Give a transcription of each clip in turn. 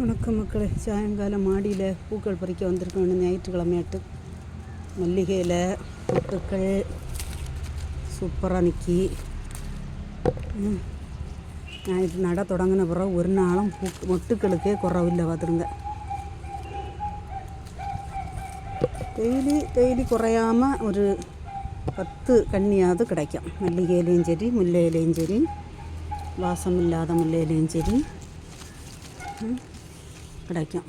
வணக்கம் மக்களே. சாயங்காலம் மாடியில் பூக்கள் பறிக்க வந்திருக்கோம் ஞாயிற்றுக்கிழமையாட்டு. மல்லிகையில் மொட்டுக்கள் சூப்பராக நிற்கி ஞாயிற்று நட தொடங்கின பிறகு ஒரு நாளும் பூ மொட்டுக்களுக்கே குறவில்லை பார்த்துருங்க டெய்லி டெய்லி குறையாமல் ஒரு பத்து கண்ணியாவது கிடைக்கும். மல்லிகையிலையும் சரி முல்லையிலையும் சரி. வாசம் இல்லாத முல்லையிலையும் சரி. Mm-hmm. கிடைக்கும்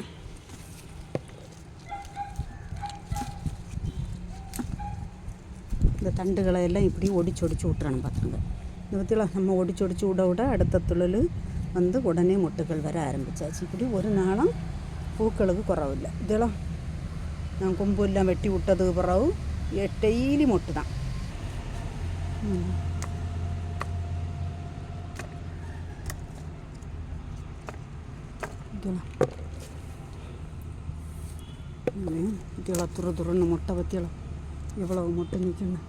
இந்த தண்டுகளை எல்லாம் இப்படி ஒடிச்சு ஒடிச்சு விட்டுறணும் பார்த்துருங்க இந்த பற்றிலாம் நம்ம ஒடிச்சு ஒடிச்சு விட விட அடுத்த துழல் வந்து உடனே மொட்டுகள் வர ஆரம்பிச்சாச்சு இப்படி ஒரு நாளும் பூக்களுக்கு குறவில்லை இதெல்லாம் நான் கொம்பு எல்லாம் வெட்டி விட்டதுக்கு பிறகு டெய்லி மொட்டு தான் ம். இதெல்லாம் இதெல்லாம் முட்டை பற்றியெல்லாம் எவ்வளவு முட்டை நிற்கணும்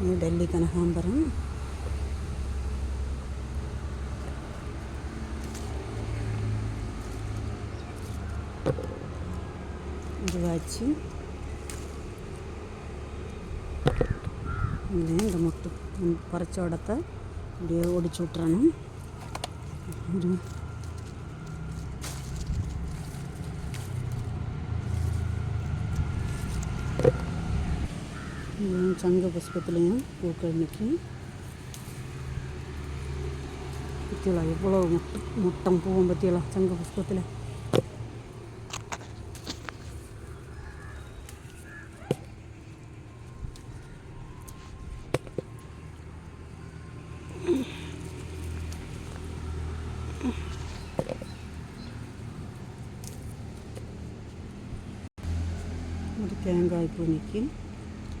இது டெல்லி கனகாம்பரம். இதுவாச்சு. இந்த முட்டை பறிச்ச இடத்த அப்படியே ஒடிச்சு விட்றணும் मैं चंगे अस्पताले हैं वो करने की तेला ये बोलो मुट्टम पुवम बतेला चंगे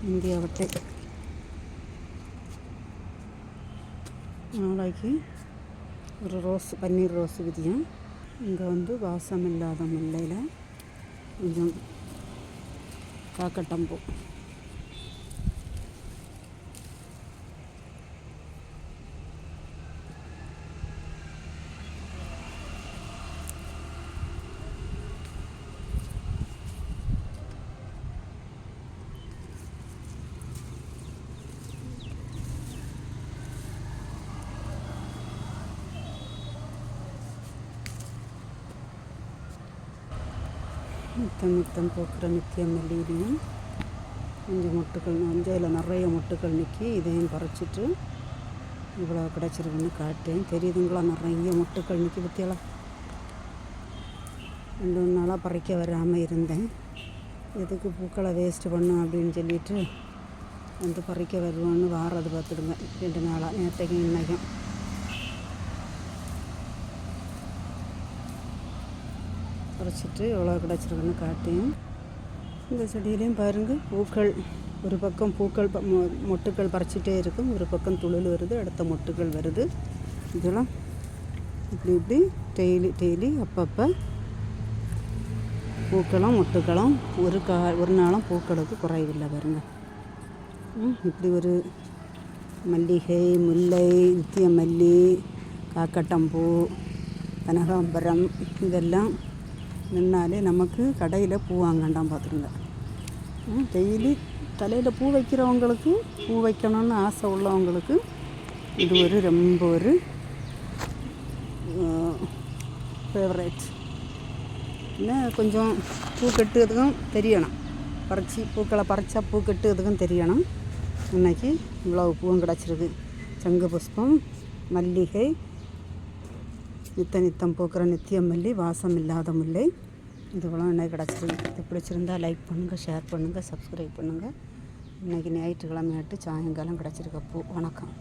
இந்தியாவட்டை நாளைக்கு ஒரு ரோஸ் பன்னீர் ரோஸ் விதியம் இங்கே வந்து வாசம் இல்லாத முல்லையில் கொஞ்சம் காக்கட்டம்பூ. நித்தம் நித்தம் பூக்கிற நித்திய மல்லியிலையும் கொஞ்சம் மொட்டுக்கள் மஞ்சளில் நிறைய மொட்டுக்கள் நிற்கி இதையும் பறிச்சிட்டு இவ்வளோ கிடச்சிருக்குன்னு காட்டேன். தெரியுதுங்களா? நிறைய மொட்டுக்கள் நிற்கி பற்றியெல்லாம் ரெண்டு மூணு நாளாக பறிக்க வராமல் இருந்தேன். எதுக்கு பூக்களை வேஸ்ட்டு பண்ணும் அப்படின்னு சொல்லிட்டு வந்து பறிக்க வருவோன்னு வாரது பார்த்துடுங்க. ரெண்டு நாளாக நேற்றைக்கும் இன்னைக்கும். பறிச்சிட்டு எவ்வளோ கிடச்சிருக்குன்னு காட்டேன் இந்த செடியிலையும் பாருங்கள் பூக்கள். ஒரு பக்கம் பூக்கள் மொட்டுக்கள் பறிச்சிட்டே இருக்கும். ஒரு பக்கம் துளில் வருது அடுத்த மொட்டுக்கள் வருது. இதெல்லாம் இப்படி இப்படி டெய்லி டெய்லி அப்பப்போ பூக்களும் மொட்டுக்களும் ஒரு கா ஒரு நாளும் பூக்களுக்கு குறைவில்லை பாருங்க. இப்படி ஒரு மல்லிகை முல்லை நித்திய மல்லி காக்கட்டம்பூ கனகாம்பரம் இதெல்லாம் நின்னாலே நமக்கு கடையில் பூ வாங்கண்டாம் பார்த்துருங்க. டெய்லி தலையில் பூ வைக்கிறவங்களுக்கு பூ வைக்கணும்னு ஆசை உள்ளவங்களுக்கு இது ஒரு ரொம்ப ஒரு ஃபேவரேட் என்ன கொஞ்சம் பூ கட்டுறதுக்கும் தெரியணும். பறித்து பூக்களை பறிச்சா பூ கட்டுறதுக்கும் தெரியணும். இன்னைக்கு இவ்வளோ பூவும் கிடச்சிருக்கு. சங்கு புஷ்பம் மல்லிகை நித்த நித்தம் போக்குற நித்தியம் மல்லி வாசம் இல்லாத முல்லை இதுவெல்லாம் என்ன கிடச்சிருக்கு இது பிடிச்சிருந்தா லைக் பண்ணுங்கள் ஷேர் பண்ணுங்கள் சப்ஸ்கிரைப் பண்ணுங்கள் இன்றைக்கி ஞாயிற்றுக்கிழமையாட்டு சாயங்காலம் கிடச்சிருக்க. பூ வணக்கம்.